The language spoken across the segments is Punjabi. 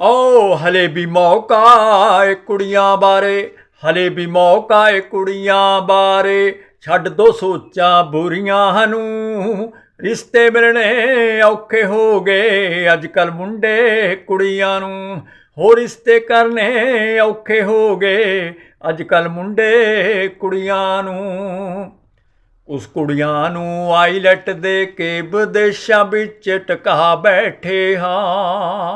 ਓ ਹਲੇ ਵੀ ਮੌਕਾ ਏ ਕੁੜੀਆਂ ਬਾਰੇ, ਹਲੇ ਵੀ ਮੌਕਾ ਏ ਕੁੜੀਆਂ ਬਾਰੇ। ਛੱਡ ਦੋ ਸੋਚਾਂ ਬੁਰੀਆਂ ਨੂੰ ਰਿਸ਼ਤੇ ਮਿਲਣੇ ਔਖੇ ਹੋ ਗਏ ਅੱਜ ਕੱਲ ਮੁੰਡੇ ਕੁੜੀਆਂ ਨੂੰ। ਹੋ ਰਿਸ਼ਤੇ ਕਰਨੇ ਔਖੇ ਹੋ ਗਏ ਅੱਜ ਕੱਲ ਮੁੰਡੇ ਕੁੜੀਆਂ ਨੂੰ। ਉਸ ਕੁੜੀਆਂ ਨੂੰ ਆਈਲੈਟ ਦੇ ਕੇ ਵਿਦੇਸ਼ਾਂ ਵਿੱਚ ਟਕਾ ਬੈਠੇ ਹਾਂ।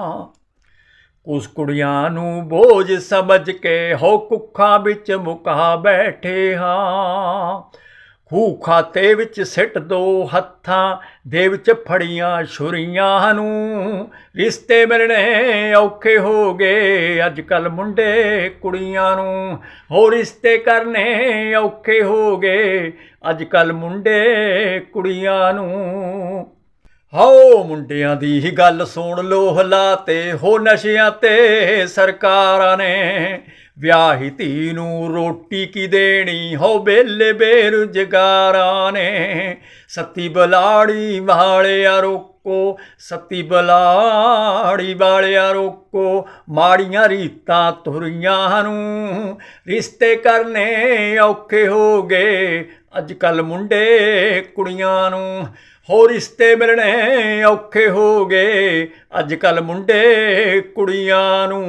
ਉਸ ਕੁੜੀਆਂ ਨੂੰ ਬੋਝ ਸਮਝ ਕੇ ਹੋ ਕੁੱਖਾਂ ਵਿੱਚ ਮੁਕਾ ਬੈਠੇ ਹਾਂ। ਖੂਹ ਖਾਤੇ ਵਿੱਚ ਸਿੱਟ ਦੋ ਹੱਥਾਂ ਦੇ ਵਿੱਚ ਫੜੀਆਂ ਛੁਰੀਆਂ ਨੂੰ। ਰਿਸ਼ਤੇ ਮਿਲਣੇ ਔਖੇ ਹੋ ਗਏ। ਅੱਜ ਕੱਲ ਮੁੰਡੇ ਕੁੜੀਆਂ ਨੂੰ ਹੋ ਰਿਸ਼ਤੇ ਕਰਨੇ ਔਖੇ ਹੋ ਗਏ। ਅੱਜ ਕੱਲ ਮੁੰਡੇ ਕੁੜੀਆਂ ਨੂੰ ਹਾਓ ਮੁੰਡਿਆਂ ਦੀ ਹੀ ਗੱਲ ਸੁਣ ਲੋ ਹਲਾਤੇ ਹੋ ਨਸ਼ਿਆਂ ਤੇ ਸਰਕਾਰਾਂ ਨੇ। ਵਿਆਹੀ ਧੀ ਨੂੰ ਰੋਟੀ ਕੀ ਦੇਣੀ, ਹੋ ਬੇਲੇ ਬੇਰੁਜ਼ਗਾਰਾਂ ਨੇ। ਸੱਤੀ ਬਲਾੜੀ ਵਾਲਿਆ ਰੋਕੋ, ਸੱਤੀ ਬਲਾੜੀ ਵਾਲਿਆ ਰੋਕੋ, ਮਾੜੀਆਂ ਰੀਤਾਂ ਤੁਰੀਆਂ ਨੂੰ ਰਿਸ਼ਤੇ ਕਰਨੇ ਔਖੇ ਹੋ ਗਏ। ਅੱਜ ਕੱਲ ਮੁੰਡੇ ਕੁੜੀਆਂ ਨੂੰ ਹੋ ਰਿਸ਼ਤੇ ਮਿਲਣੇ ਔਖੇ ਹੋ ਗਏ। ਅੱਜ ਕੱਲ ਮੁੰਡੇ ਕੁੜੀਆਂ ਨੂੰ